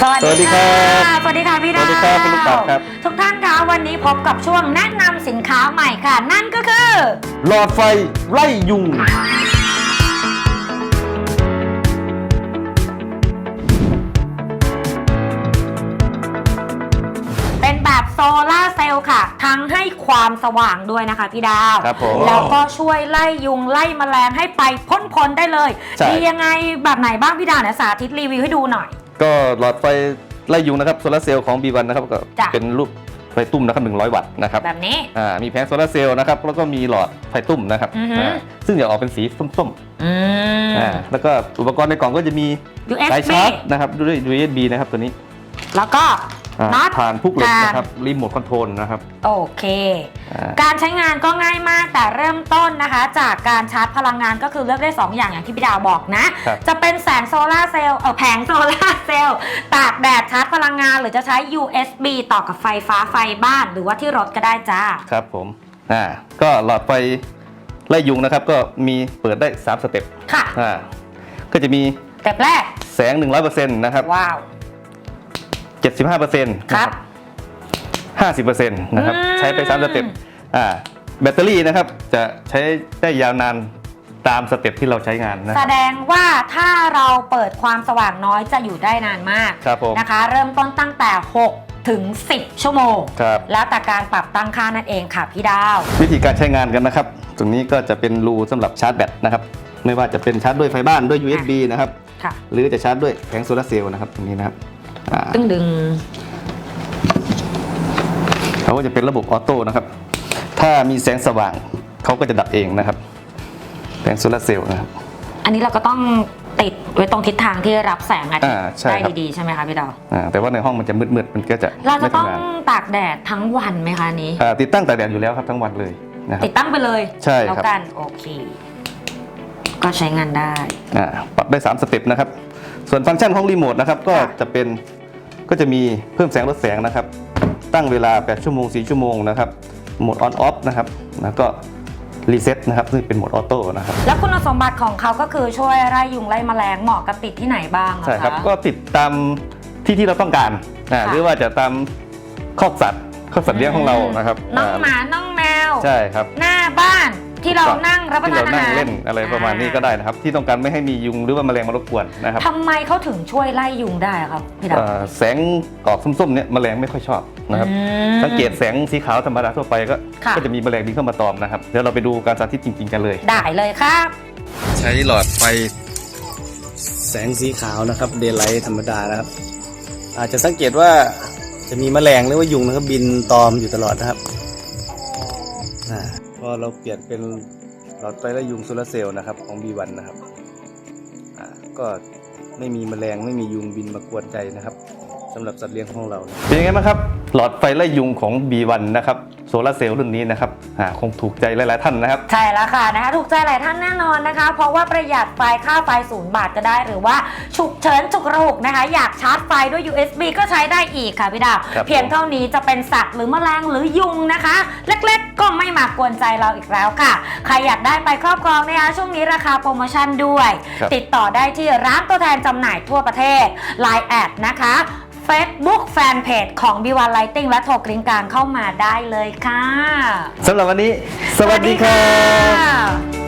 สวัสสวัสดีดีครัค่ะบสวัสดีค่ะพี่ดาวสวัสดีครับคุณลูกปัดครับ ทุกท่านคะวันนี้พบกับช่วงแนะนำสินค้าใหม่ค่ะ นั่นก็คือ หลอดไฟไล่ยุง เป็นแบบโซลาร์เซลล์ค่ะ ทั้งให้ความสว่างด้วยนะคะพี่ดาว ครับผมแล้วก็ช่วยไล่ยุงไล่แมลงให้ไปพ้นพ้นๆได้เลย ใช่ ดียังไงแบบไหนบ้างพี่ดาวเนี่ยสาธิตรีวิวให้ดูหน่อย ก็หลอดไฟไล่ยุงนะครับโซลาร์เซลล์ของ B1 นะครับก็จ้ะ เป็นรูปไฟตุ้มนะครับ100 วัตต์นะครับแบบนี้ อ่ามีแผงโซลาร์เซลล์นะครับแล้วก็มีหลอดไฟตุ้มนะครับอือฮึอ่าซึ่งจะออกเป็นสีส้มอืม ๆอ่าแล้วก็อุปกรณ์ในกล่องก็จะมีสาย USB ชาร์จนะครับด้วย USB นะครับตัวนี้แล้วก็อ่า น็อตผ่านพุกเหล็กผ่านนะครับรีโมทคอนโทรลนะครับ โอเคอ่าการใช้งานก็ง่ายมากแต่เริ่มต้นนะคะ จากการชาร์จพลังงานก็คือเลือกได้ 2 อย่างอย่างที่พี่ดาวบอกนะครับจะเป็นแสงโซลาร์เซลล์เออแผงโซลาร์เซลล์ตากแดดชาร์จพลังงาน หรือจะใช้ USB ต่อกับไฟฟ้าไฟบ้าน หรือว่าที่รถก็ได้จ้า ครับผมอ่าก็หลอดไฟไล่ยุงนะครับ ก็มีเปิดได้ 3 สเต็ปค่ะอ่าก็จะมีสเต็ปแรกแสง 100%นะครับว้าว 75%นะครับ50%นะครับอืมใช้ไป3สเต็ปอ่าแบตเตอรี่นะครับจะใช้ได้ยาวนานตามสเต็ปที่เราใช้งานนะแสดงว่าถ้าเราเปิดความสว่างน้อยจะอยู่ได้นานมากครับผมนะคะ เริ่มต้นตั้งแต่ 6 ถึง 10 ชั่วโมงครับแล้วแต่การปรับตั้งค่านั่นเองค่ะพี่ดาว วิธีการใช้งานกันนะครับ ตรงนี้ก็จะเป็นรูสำหรับชาร์จแบตนะครับ ไม่ว่าจะเป็นชาร์จด้วยไฟบ้านด้วย USB นะครับค่ะหรือจะชาร์จด้วยแผงโซลาร์เซลล์นะครับตรงนี้นะครับอ่า ตึงดึงเขาก็จะเป็นระบบออโต้นะครับ ถ้ามีแสงสว่างเขาก็จะดับเองนะครับแผงโซลาร์เซลล์นะครับอัอันนี้เราก็ต้องติดไว้ตรงทิศทางที่รับแสงอาทิตอ่าย์ใช่ได้ครับดีๆใช่ไหมคะพี่ดาวอ่าแต่ว่าในห้องมันจะมืดๆมันก็จะเราจะไม่ต้องทำงานตากแดดทั้งวันไหมคะอันนี้อ่าติดตั้งแต่แดดอยู่แล้วครับทั้งวันเลยนะครับติดตั้งไปเลยใช่ครับแล้วกันโอเค ก็ใช้งานได้อ่าปรับได้ 3 สเต็ปนะครับ ส่วนฟังก์ชันของรีโมทนะครับก็ค่ะจะเป็น ก็จะมีเพิ่มแสงลดแสงนะครับ ตั้งเวลา 8 ชั่วโมง 4 ชั่วโมงนะครับโหมดออนออฟนะครับแล้วก็รีเซ็ตนะครับซึ่งเป็นโหมดออโต้นะครับแล้วคุณสมบัติของเขาก็คือช่วยไล่ยุงไล่แมลงเหมาะกับติดที่ไหนบ้างอะใช่ครับคะก็ติดตามที่ที่เราต้องการอ่าค่ะหรือว่าจะตามคอกสัตว์คอกสัตว์เลี้ยงของเรานะครับน้องหอ่ามาน้องแมวใช่ครับ หน้าบ้าน ที่เรานั่งรับประที่ทานเราอานั่งหารเล่นอะไรประมาณนี้ก็ได้นะครับ ที่ต้องการไม่ให้มียุงหรือว่าแมลงมารบกวนนะครับทำไมเขาถึงช่วยไล่ยุงได้อะครับพี่ดาวเอ่อแสงออกส้มๆเนี่ยแมลงไม่ค่อยชอบนะครับอืมสังเกตแสงสีขาวธรรมดาทั่วไปก็ค่ะก็จะมีแมลงบินเข้ามาตอมนะครับเดี๋ยวเราไปดูการสาธิตจริง ๆ กันเลย ได้เลยครับ ใช้หลอดไฟแสงสีขาวนะครับเดย์ไลท์ธรรมดานะครับ อาจจะสังเกตว่าจะมีแมลงหรือว่ายุงนะครับบินตอมอยู่ตลอดนะครับ พอเราเปลี่ยนเป็นหลอดไฟและยุงโซลาร์เซลล์นะครับของ B1 นะครับก็ไม่มีแมลงไม่มียุงบินมากวนใจนะครับ สำหรับสัตว์เลี้ยงของเรานะเป็นยังไงบ้างครับ หลอดไฟไล่ยุงของ B1 นะครับโซลาร์เซลล์รุ่นนี้นะครับอ่าคงถูกใจหลาย ๆ ท่านนะครับ ใช่แล้วค่ะนะคะถูกใจหลายท่านแน่นอนนะคะ เพราะว่าประหยัดไฟค่าไฟศูนย์บาทก็ได้หรือว่าฉุกเฉินฉุกระหุกนะคะ อยากชาร์จไฟด้วย USB ก็ใช้ได้อีกค่ะพี่ดาว ครับ เพียงเท่านี้จะเป็นสัตว์หรือแมลงหรือยุงนะคะ เล็กๆ ก็ไม่มากวนใจเราอีกแล้วค่ะ ใครอยากได้ไปครอบครองนะคะช่วงนี้ราคาโปรโมชั่นด้วย ครับ ติดต่อได้ที่ร้านตัวแทนจำหน่ายทั่วประเทศ Line แอดนะคะ Facebook Fanpage ของ b 1 Lighting และโทรกริ้งกลางเข้ามาได้เลยค่ะสำหรับวันนี้ สวัสดีครับสวัสดีค่ะ